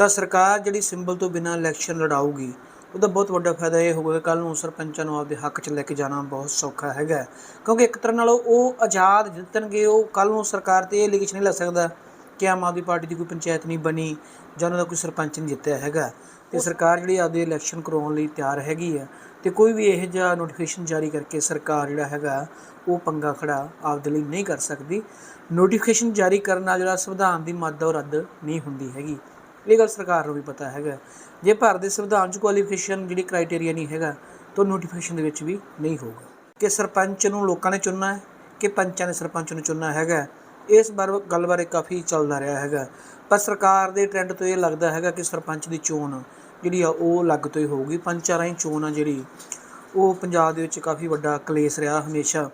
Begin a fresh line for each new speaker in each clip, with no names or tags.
ਤਾਂ ਸਰਕਾਰ ਜਿਹੜੀ ਸਿੰਬਲ ਤੋਂ ਬਿਨਾਂ ਇਲੈਕਸ਼ਨ ਲੜਾਊਗੀ ਉਹਦਾ ਬਹੁਤ ਵੱਡਾ ਫਾਇਦਾ ਇਹ ਹੋਊਗਾ ਕੱਲ ਨੂੰ ਸਰਪੰਚਾਂ ਨੂੰ ਆਪਦੇ ਹੱਕ 'ਚ ਲੈ ਕੇ ਜਾਣਾ ਬਹੁਤ ਸੌਖਾ ਹੈਗਾ ਕਿਉਂਕਿ ਇੱਕ ਤਰ੍ਹਾਂ ਨਾਲ ਉਹ ਆਜ਼ਾਦ ਜਿੱਤਣਗੇ ਉਹ ਕੱਲ ਨੂੰ ਸਰਕਾਰ ਤੇ ਇਹ ਲਿਖਿਸ਼ ਨਹੀਂ ਲੈ ਸਕਦਾ ਕਿ ਆਮ ਆਦਮੀ ਪਾਰਟੀ ਦੀ ਕੋਈ ਪੰਚਾਇਤ ਨਹੀਂ ਬਣੀ ਜਾਂ ਉਹਨਾਂ ਦਾ ਕੋਈ ਸਰਪੰਚ ਨਹੀਂ ਜਿੱਤਿਆ ਹੈਗਾ। ਤੇ ਸਰਕਾਰ ਜਿਹੜੀ ਆਪਦੇ ਇਲੈਕਸ਼ਨ ਕਰਵਾਉਣ ਲਈ ਤਿਆਰ ਹੈਗੀ ਆ ਤੇ ਕੋਈ ਵੀ ਇਹੋ ਜਿਹਾ ਨੋਟੀਫਿਕੇਸ਼ਨ ਜਾਰੀ ਕਰਕੇ ਸਰਕਾਰ ਜਿਹੜਾ ਹੈਗਾ ਉਹ ਪੰਗਾ ਖੜਾ ਆਪਦੇ ਲਈ ਨਹੀਂ ਕਰ ਸਕਦੀ। ਨੋਟੀਫਿਕੇਸ਼ਨ ਜਾਰੀ ਕਰਨ ਨਾਲ ਜਿਹੜਾ ਸੰਵਿਧਾਨ ਦੀ ਮੱਦ ਉਹ ਰੱਦ ਨਹੀਂ ਹੁੰਦੀ ਹੈਗੀ। ਇਹ ਗੱਲ ਸਰਕਾਰ ਨੂੰ ਵੀ ਪਤਾ ਹੈਗਾ। ਜੇ ਭਾਰਤ ਦੇ ਸੰਵਿਧਾਨ 'ਚ ਕੁਆਲੀਫਿਕੇਸ਼ਨ ਜਿਹੜੀ ਕ੍ਰਾਈਟੇਰੀਆ ਨਹੀਂ ਹੈਗਾ, ਤਾਂ ਨੋਟੀਫਿਕੇਸ਼ਨ ਦੇ ਵਿੱਚ ਵੀ ਨਹੀਂ ਹੋਊਗਾ। ਕਿ ਸਰਪੰਚ ਨੂੰ ਲੋਕਾਂ ਨੇ ਚੁਣਨਾ ਹੈ, ਕਿ ਪੰਚਾਂ ਨੇ ਸਰਪੰਚ ਨੂੰ ਚੁਣਨਾ ਹੈਗਾ, ਇਸ ਬਾਰ ਗੱਲ ਬਾਰੇ ਕਾਫੀ ਚੱਲਦਾ ਰਿਹਾ ਹੈਗਾ। ਪਰ ਸਰਕਾਰ ਦੇ ਟ੍ਰੈਂਡ ਤੋਂ ਇਹ ਲੱਗਦਾ ਹੈਗਾ ਕਿ ਸਰਪੰਚ ਦੀ ਚੋਣ ਜਿਹੜੀ ਆ, ਉਹ ਅਲੱਗ ਤੋਂ ਹੀ ਹੋਊਗੀ। ਪੰਚਾਂ ਰਾਹੀਂ ਚੋਣ ਆ ਜਿਹੜੀ, ਉਹ ਪੰਜਾਬ ਦੇ ਵਿੱਚ ਕਾਫੀ ਵੱਡਾ ਕਲੇਸ਼ ਰਿਹਾ ਹਮੇਸ਼ਾ।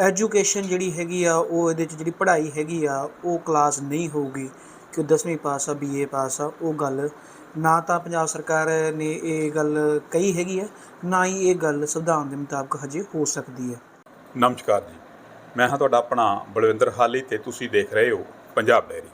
ਐਜੂਕੇਸ਼ਨ ਜਿਹੜੀ ਹੈਗੀ ਆ, ਉਹ ਇਹਦੇ 'ਚ ਜਿਹੜੀ ਪੜ੍ਹਾਈ ਹੈਗੀ ਆ, ਉਹ ਕਲਾਸ ਨਹੀਂ ਹੋਊਗੀ। ਕਿ 10ਵੀਂ ਪਾਸ ਆ ਬੀਏ ਪਾਸ ਆ, ਉਹ ਗੱਲ ਨਾ ਤਾਂ ਪੰਜਾਬ ਸਰਕਾਰ ਨੇ ਇਹ ਗੱਲ ਕਹੀ ਹੈਗੀ ਹੈ ਨਾ ਹੀ ਇਹ ਗੱਲ ਸੰਵਿਧਾਨ ਦੇ ਮੁਤਾਬਕ ਹਜੇ ਹੋ ਸਕਦੀ ਹੈ
ਨਮਸਕਾਰ ਜੀ। ਮੈਂ ਹਾਂ ਤੁਹਾਡਾ ਆਪਣਾ ਬਲਵਿੰਦਰ ਹਾਲੀ ਤੇ ਤੁਸੀਂ ਦੇਖ ਰਹੇ ਹੋ ਪੰਜਾਬ ਡੈਰੀ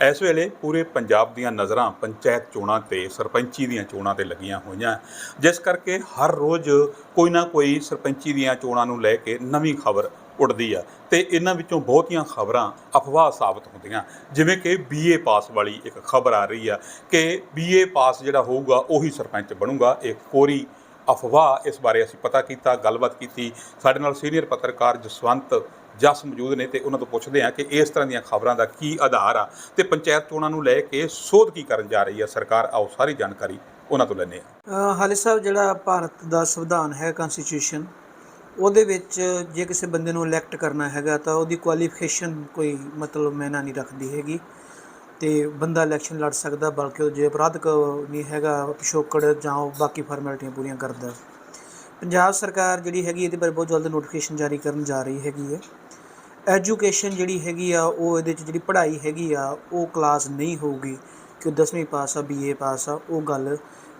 ਇਸ ਵੇਲੇ ਪੂਰੇ ਪੰਜਾਬ ਦੀਆਂ ਨਜ਼ਰਾਂ ਪੰਚਾਇਤ ਚੋਣਾਂ ਤੇ, ਸਰਪੰਚੀ ਦੀਆਂ ਚੋਣਾਂ ਤੇ ਲੱਗੀਆਂ ਹੋਈਆਂ। ਜਿਸ ਕਰਕੇ ਹਰ ਰੋਜ਼ ਕੋਈ ਨਾ ਕੋਈ ਸਰਪੰਚੀ ਦੀਆਂ ਚੋਣਾਂ ਨੂੰ ਲੈ ਕੇ ਨਵੀਂ ਖਬਰ ਉੱਡਦੀ ਆ ਤੇ ਇਹਨਾਂ ਵਿੱਚੋਂ ਬਹੁਤੀਆਂ ਖਬਰਾਂ ਅਫਵਾਹ ਸਾਬਤ ਹੁੰਦੀਆਂ। ਜਿਵੇਂ ਕਿ ਬੀਏ ਪਾਸ ਵਾਲੀ ਇੱਕ ਖਬਰ ਆ ਰਹੀ ਆ ਕਿ ਬੀਏ ਪਾਸ ਜਿਹੜਾ ਹੋਊਗਾ ਉਹੀ ਸਰਪੰਚ ਬਣੂਗਾ। ਇਹ ਕੋਰੀ ਅਫਵਾਹ ਇਸ ਬਾਰੇ ਅਸੀਂ ਪਤਾ ਕੀਤਾ, ਗੱਲਬਾਤ ਕੀਤੀ। ਸਾਡੇ ਨਾਲ ਸੀਨੀਅਰ ਪੱਤਰਕਾਰ ਜਸਵੰਤ ਜਸ ਮੌਜੂਦ ਨੇ ਤੇ ਉਹਨਾਂ ਤੋਂ ਪੁੱਛਦੇ ਹਾਂ ਕਿ ਇਸ ਤਰ੍ਹਾਂ ਦੀਆਂ ਖਬਰਾਂ ਦਾ ਕੀ ਆਧਾਰ ਆ ਤੇ ਪੰਚਾਇਤ ਚੋਣਾਂ ਨੂੰ ਲੈ ਕੇ ਸੋਧ ਕੀ ਕਰਨ ਜਾ ਰਹੀ ਹੈ ਸਰਕਾਰ? ਆਓ ਸਾਰੀ ਜਾਣਕਾਰੀ ਉਹਨਾਂ ਤੋਂ ਲੈਂਦੇ ਹਾਂ।
ਹਾਲੇ ਸਾਹਿਬ ਜਿਹੜਾ ਭਾਰਤ ਦਾ ਸੰਵਿਧਾਨ ਹੈ ਕਨਸਟੀਟਿਊਸ਼ਨ ਉਹਦੇ ਵਿੱਚ ਜੇ ਕਿਸੇ ਬੰਦੇ ਨੂੰ ਇਲੈਕਟ ਕਰਨਾ ਹੈਗਾ ਤਾਂ ਉਹਦੀ ਕੁਆਲੀਫਿਕੇਸ਼ਨ ਕੋਈ ਮਤਲਬ ਮੈਨਾ ਨਹੀਂ ਰੱਖਦੀ ਹੈਗੀ ਤੇ ਬੰਦਾ ਇਲੈਕਸ਼ਨ ਲੜ ਸਕਦਾ ਬਲਕਿ ਉਹ ਜੇ ਅਪਰਾਧਕ ਨਹੀਂ ਹੈਗਾ, ਪਿਛੋਕੜ ਜਾਂ ਉਹ ਬਾਕੀ ਫਾਰਮੈਲਿਟੀਆਂ ਪੂਰੀਆਂ ਕਰਦਾ। ਪੰਜਾਬ ਸਰਕਾਰ ਜਿਹੜੀ ਹੈਗੀ ਇਹਦੇ ਬਾਰੇ ਬਹੁਤ ਜਲਦ ਨੋਟੀਫਿਕੇਸ਼ਨ ਜਾਰੀ ਕਰਨ ਜਾ ਰਹੀ ਹੈਗੀ ਹੈ। ਐਜੂਕੇਸ਼ਨ ਜਿਹੜੀ ਹੈਗੀ ਆ, ਉਹ ਇਹਦੇ 'ਚ ਜਿਹੜੀ ਪੜ੍ਹਾਈ ਹੈਗੀ ਆ, ਉਹ ਕਲਾਸ ਨਹੀਂ ਹੋਊਗੀ। ਕਿ 10ਵੀਂ ਪਾਸ ਆ ਬੀਏ ਪਾਸ ਆ, ਉਹ ਗੱਲ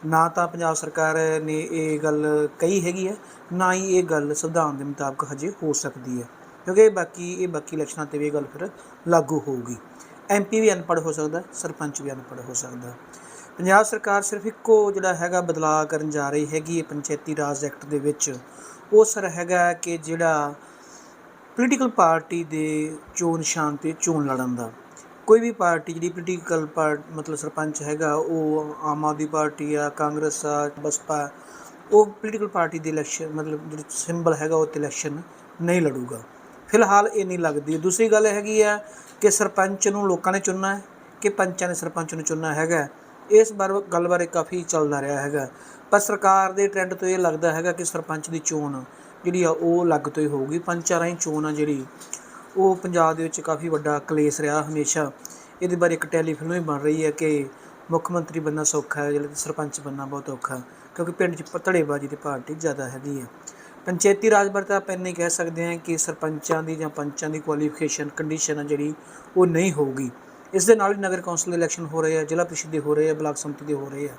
ਨਾ ਤਾਂ ਪੰਜਾਬ ਸਰਕਾਰ ਨੇ ਇਹ ਗੱਲ ਕਹੀ ਹੈਗੀ ਹੈ ਨਾ ਹੀ ਇਹ ਗੱਲ ਸੰਵਿਧਾਨ ਦੇ ਮੁਤਾਬਕ ਹਜੇ ਹੋ ਸਕਦੀ ਹੈ। ਕਿਉਂਕਿ ਬਾਕੀ, ਇਹ ਬਾਕੀ ਇਲੈਕਸ਼ਨਾਂ ਤੇ ਵੀ ਇਹ ਗੱਲ ਫਿਰ ਲਾਗੂ ਹੋਊਗੀ। ਐਮਪੀ ਵੀ ਅਨਪੜ੍ਹ ਹੋ ਸਕਦਾ, ਸਰਪੰਚ ਵੀ ਅਨਪੜ੍ਹ ਹੋ ਸਕਦਾ। ਪੰਜਾਬ ਸਰਕਾਰ ਸਿਰਫ ਇੱਕੋ ਜਿਹੜਾ ਹੈਗਾ ਬਦਲਾਅ ਕਰਨ ਜਾ ਰਹੀ ਹੈਗੀ ਹੈ ਪੰਚਾਇਤੀ ਰਾਜ ਐਕਟ ਦੇ ਵਿੱਚ। ਉਹ ਸਰ ਹੈਗਾ ਕਿ ਜਿਹੜਾ ਪੋਲੀਟੀਕਲ ਪਾਰਟੀ ਦੇ ਚੋਣ ਨਿਸ਼ਾਨ ਤੇ ਚੋਣ ਲੜਨ ਦਾ। ਕੋਈ ਵੀ ਪਾਰਟੀ ਜਿਹੜੀ ਪੋਲੀਟੀਕਲ ਪਾਰਟ ਮਤਲਬ ਸਰਪੰਚ ਹੈਗਾ, ਉਹ ਆਮ ਆਦਮੀ ਪਾਰਟੀ ਆ, ਕਾਂਗਰਸ ਆ, ਬਸਪਾ, ਉਹ ਪੋਲੀਟੀਕਲ ਪਾਰਟੀ ਦੇ ਇਲੈਕਸ਼ਨ ਮਤਲਬ ਜਿਹੜਾ ਸਿੰਬਲ ਹੈਗਾ ਉਹ ਤੇ ਇਲੈਕਸ਼ਨ ਨਹੀਂ ਲੜੂਗਾ। ਫਿਲਹਾਲ ਇਹ ਨਹੀਂ ਲੱਗਦੀ। ਦੂਸਰੀ ਗੱਲ ਹੈਗੀ ਆ ਕਿ ਸਰਪੰਚ ਨੂੰ ਲੋਕਾਂ ਨੇ ਚੁਣਨਾ ਹੈ, ਕਿ ਪੰਚਾਂ ਨੇ ਸਰਪੰਚ ਨੂੰ ਚੁਣਨਾ ਹੈਗਾ ਇਸ ਬਾਰ ਗੱਲ ਬਾਰੇ ਕਾਫੀ ਚੱਲਦਾ ਰਿਹਾ ਹੈਗਾ। ਪਰ ਸਰਕਾਰ ਦੇ ਟ੍ਰੈਂਡ ਤੋਂ ਇਹ ਲੱਗਦਾ ਹੈਗਾ ਕਿ ਸਰਪੰਚ ਦੀ ਚੋਣ ਜਿਹੜੀ ਆ, ਉਹ ਅਲੱਗ ਤੋਂ ਹੀ ਹੋਊਗੀ। ਪੰਚਾਂ ਰਾਹੀਂ ਚੋਣ ਆ ਜਿਹੜੀ, ਉਹ ਪੰਜਾਬ ਦੇ ਵਿੱਚ ਕਾਫੀ ਵੱਡਾ ਕਲੇਸ਼ ਰਿਹਾ ਹਮੇਸ਼ਾ। ਇਹਦੇ ਬਾਰੇ ਇੱਕ ਟੈਲੀਫਿਲਮ ਵੀ ਬਣ ਰਹੀ ਹੈ ਕਿ ਮੁੱਖ ਮੰਤਰੀ ਬੰਨਾ ਸੌਖਾ ਹੈ, ਜਿਹੜਾ ਸਰਪੰਚ ਬੰਨਾ ਬਹੁਤ ਔਖਾ ਕਿਉਂਕਿ ਪਿੰਡ 'ਚ ਧੜੇਬਾਜ਼ੀ ਦੀ ਪਾਰਟੀ ਜ਼ਿਆਦਾ ਹੈਗੀ ਹੈ। ਪੰਚਾਇਤੀ ਰਾਜ ਬਾਰੇ ਤਾਂ ਆਪਾਂ ਇੰਨਾ ਹੀ ਕਹਿ ਸਕਦੇ ਹਾਂ ਕਿ ਸਰਪੰਚਾਂ ਦੀ ਜਾਂ ਪੰਚਾਂ ਦੀ ਕੁਆਲੀਫਿਕੇਸ਼ਨ ਕੰਡੀਸ਼ਨ ਆ ਜਿਹੜੀ, ਉਹ ਨਹੀਂ ਹੋਊਗੀ। ਇਸ ਦੇ ਨਾਲ ਹੀ ਨਗਰ ਕੌਂਸਲ ਦੇ ਇਲੈਕਸ਼ਨ ਹੋ ਰਹੇ ਆ, ਜ਼ਿਲ੍ਹਾ ਪ੍ਰੀਸ਼ਦ ਦੇ ਹੋ ਰਹੇ ਆ, ਬਲਾਕ ਸੰਮਤੀ ਦੇ ਹੋ ਰਹੇ ਆ।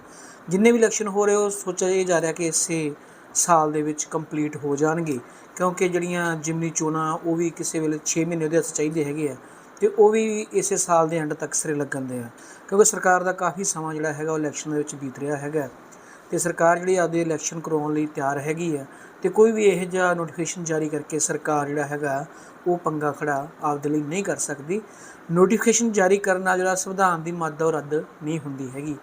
ਜਿੰਨੇ ਵੀ ਇਲੈਕਸ਼ਨ ਹੋ ਰਹੇ ਉਹ ਸੋਚਿਆ ਇਹ ਜਾ ਰਿਹਾ ਕਿ ਇਸੇ ਸਾਲ ਦੇ ਵਿੱਚ ਕੰਪਲੀਟ ਹੋ ਜਾਣਗੇ। ਕਿਉਂਕਿ ਜਿਹੜੀਆਂ ਜਿਮਨੀ ਚੋਣਾਂ, ਉਹ ਵੀ ਕਿਸੇ ਵੇਲੇ 6 ਮਹੀਨੇ ਉਹਦੇ ਹੱਥ ਚਾਹੀਦੇ ਹੈਗੇ ਆ ਤੇ ਉਹ ਵੀ ਇਸੇ ਸਾਲ ਦੇ ਐਂਡ ਤੱਕ ਸਿਰੇ ਲੱਗਣ ਦੇ ਆ। ਕਿਉਂਕਿ ਸਰਕਾਰ ਦਾ ਕਾਫੀ ਸਮਾਂ ਜਿਹੜਾ ਹੈਗਾ, ਉਹ ਇਲੈਕਸ਼ਨ ਦੇ ਵਿੱਚ ਬੀਤ ਰਿਹਾ ਹੈਗਾ। ਤੇ ਸਰਕਾਰ ਜਿਹੜੀ ਆਪਦੇ ਇਲੈਕਸ਼ਨ ਕਰਵਾਉਣ ਲਈ ਤਿਆਰ ਹੈਗੀ ਆ ਤੇ ਕੋਈ ਵੀ ਇਹੋ ਜਿਹਾ ਨੋਟੀਫਿਕੇਸ਼ਨ ਜਾਰੀ ਕਰਕੇ ਸਰਕਾਰ ਜਿਹੜਾ ਹੈਗਾ, ਉਹ ਪੰਗਾ ਖੜਾ ਆਪਦੇ ਲਈ ਨਹੀਂ ਕਰ ਸਕਦੀ। ਨੋਟੀਫਿਕੇਸ਼ਨ ਜਾਰੀ ਕਰਨ ਨਾਲ ਜਿਹੜਾ ਸੰਵਿਧਾਨ ਦੀ ਮੱਦ ਉਹ ਰੱਦ ਨਹੀਂ ਹੁੰਦੀ ਹੈਗੀ।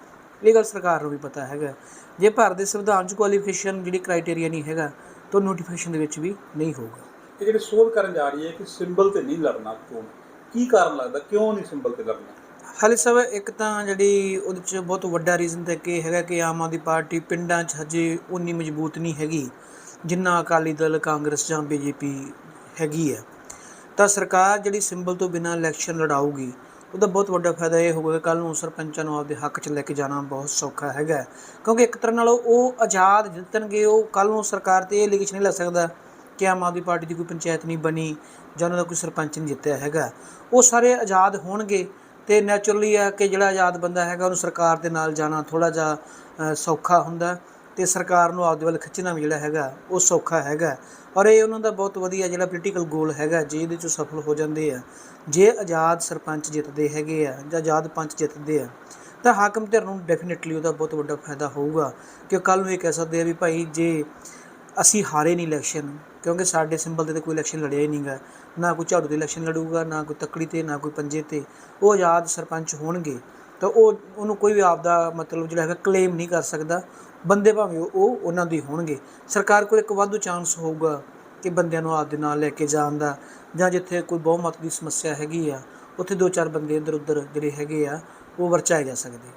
ਇਹ ਗੱਲ ਸਰਕਾਰ ਨੂੰ ਵੀ ਪਤਾ ਹੈਗਾ। ਜੇ ਭਾਰਤ ਦੇ ਸੰਵਿਧਾਨ 'ਚ ਕੁਆਲੀਫਿਕੇਸ਼ਨ ਜਿਹੜੀ ਕ੍ਰਾਈਟੇਰੀਆ ਨਹੀਂ ਹੈਗਾ, ਤਾਂ ਨੋਟੀਫਿਕੇਸ਼ਨ ਦੇ ਵਿੱਚ ਵੀ ਨਹੀਂ ਹੋਊਗਾ।
ਇਹ ਜਿਹੜੀ ਸੋਧ ਕਰਨ ਜਾ ਰਹੀ ਹੈ ਕਿ ਸਿੰਬਲ ਤੇ ਨਹੀਂ ਲੜਨਾ ਚੋਣ ਕੀ ਕਾਰਨ ਲੱਗਦਾ? ਕਿਉਂ ਨਹੀਂ ਸਿੰਬਲ ਤੇ ਲੜਨਾ?
ਹਾਲੇ ਸਭ ਇੱਕ ਤਾਂ ਜਿਹੜੀ ਉਹਦੇ 'ਚ ਬਹੁਤ ਵੱਡਾ ਰੀਜ਼ਨ ਤਾਂ ਕਿ ਹੈਗਾ ਕਿ ਆਮ ਆਦਮੀ ਪਾਰਟੀ ਪਿੰਡਾਂ 'ਚ ਹਜੇ ਉਨੀ ਮਜ਼ਬੂਤ ਨਹੀਂ ਹੈਗੀ ਜਿੰਨਾ ਅਕਾਲੀ ਦਲ, ਕਾਂਗਰਸ ਜਾਂ ਬੀਜੇਪੀ ਹੈਗੀ ਹੈ। ਤਾਂ ਸਰਕਾਰ ਜਿਹੜੀ ਸਿੰਬਲ ਤੋਂ ਬਿਨਾਂ ਇਲੈਕਸ਼ਨ ਲੜਾਊਗੀ, ਉਹਦਾ ਬਹੁਤ ਵੱਡਾ ਫਾਇਦਾ ਇਹ ਹੋਊਗਾ ਕੱਲ ਨੂੰ ਸਰਪੰਚਾਂ ਨੂੰ ਆਪਦੇ ਹੱਕ 'ਚ ਲੈ ਕੇ ਜਾਣਾ ਬਹੁਤ ਸੌਖਾ ਹੈਗਾ। ਕਿਉਂਕਿ ਇੱਕ ਤਰ੍ਹਾਂ ਨਾਲ ਉਹ ਆਜ਼ਾਦ ਜਿੱਤਣਗੇ, ਉਹ ਕੱਲ ਨੂੰ ਸਰਕਾਰ ਤੇ ਇਹ ਲਿਖਿਸ਼ ਨਹੀਂ ਲੈ ਸਕਦਾ ਕਿ ਆਮ ਆਦਮੀ ਪਾਰਟੀ ਦੀ ਕੋਈ ਪੰਚਾਇਤ ਨਹੀਂ ਬਣੀ ਜਾਂ ਉਹਨਾਂ ਦਾ ਕੋਈ ਸਰਪੰਚ ਨਹੀਂ ਜਿੱਤਿਆ ਹੈਗਾ। ਉਹ ਸਾਰੇ ਆਜ਼ਾਦ ਹੋਣਗੇ ਤੇ ਨੈਚੁਰਲੀ ਆ ਕਿ ਜਿਹੜਾ ਆਜ਼ਾਦ ਬੰਦਾ ਹੈਗਾ, ਉਹਨੂੰ ਸਰਕਾਰ ਦੇ ਨਾਲ ਜਾਣਾ ਥੋੜਾ ਜਿਹਾ ਸੌਖਾ ਹੁੰਦਾ ਤੇ ਸਰਕਾਰ ਨੂੰ ਆਪਦੇ ਵੱਲ ਖਿੱਚਣਾ ਵੀ ਜਿਹੜਾ ਹੈਗਾ, ਉਹ ਸੌਖਾ ਹੈਗਾ ਔਰ ਇਹ ਉਹਨਾਂ ਦਾ ਬਹੁਤ ਵਧੀਆ ਜਿਹੜਾ ਪੋਲੀਟੀਕਲ ਗੋਲ ਹੈਗਾ ਜੇ ਇਹਦੇ 'ਚ ਸਫਲ ਹੋ ਜਾਂਦੇ ਆ। ਜੇ ਆਜ਼ਾਦ ਸਰਪੰਚ ਜਿੱਤਦੇ ਹੈਗੇ ਆ, ਜਾਂ ਆਜ਼ਾਦ ਪੰਚ ਜਿੱਤਦੇ ਆ, ਤਾਂ ਹਾਕਮ ਧਿਰ ਨੂੰ ਡੈਫੀਨਿਟਲੀ ਉਹਦਾ ਬਹੁਤ ਵੱਡਾ ਫਾਇਦਾ ਹੋਊਗਾ। ਕਿ ਕੱਲ ਨੂੰ ਇਹ ਕਹਿ ਸਕਦੇ ਆ ਵੀ ਭਾਈ ਜੇ ਅਸੀਂ ਹਾਰੇ ਨਹੀਂ ਇਲੈਕਸ਼ਨ ਕਿਉਂਕਿ ਸਾਡੇ ਸਿੰਬਲ ਤੇ ਤਾਂ ਕੋਈ ਇਲੈਕਸ਼ਨ ਲੜਿਆ ਹੀ ਨਹੀਂਗਾ। ਨਾ ਕੋਈ ਝਾੜੂ ਤੇ ਇਲੈਕਸ਼ਨ ਲੜੂਗਾ, ਨਾ ਕੋਈ ਤੱਕੜੀ ਤੇ, ਨਾ ਕੋਈ ਪੰਜੇ ਤੇ। ਉਹ ਆਜ਼ਾਦ ਸਰਪੰਚ ਹੋਣਗੇ, ਤਾਂ ਉਹ, ਉਹਨੂੰ ਕੋਈ ਵੀ ਆਪਦਾ ਮਤਲਬ ਜਿਹੜਾ ਹੈਗਾ ਕਲੇਮ ਨਹੀਂ ਕਰ ਸਕਦਾ। ਬੰਦੇ ਭਾਵੇਂ ਉਹ ਉਹਨਾਂ ਦੇ ਹੋਣਗੇ। ਸਰਕਾਰ ਕੋਲ ਇੱਕ ਵਾਧੂ ਚਾਂਸ ਹੋਊਗਾ ਕਿ ਬੰਦਿਆਂ ਨੂੰ ਆਪ ਦੇ ਨਾਲ ਲੈ ਕੇ ਜਾਣ ਦਾ। ਜਾਂ ਜਿੱਥੇ ਕੋਈ ਬਹੁਮਤ ਦੀ ਸਮੱਸਿਆ ਹੈਗੀ ਆ, ਉੱਥੇ ਦੋ ਚਾਰ ਬੰਦੇ ਇੱਧਰ ਉੱਧਰ ਜਿਹੜੇ ਹੈਗੇ ਆ, ਉਹ ਵਰਚਾਏ ਜਾ ਸਕਦੇ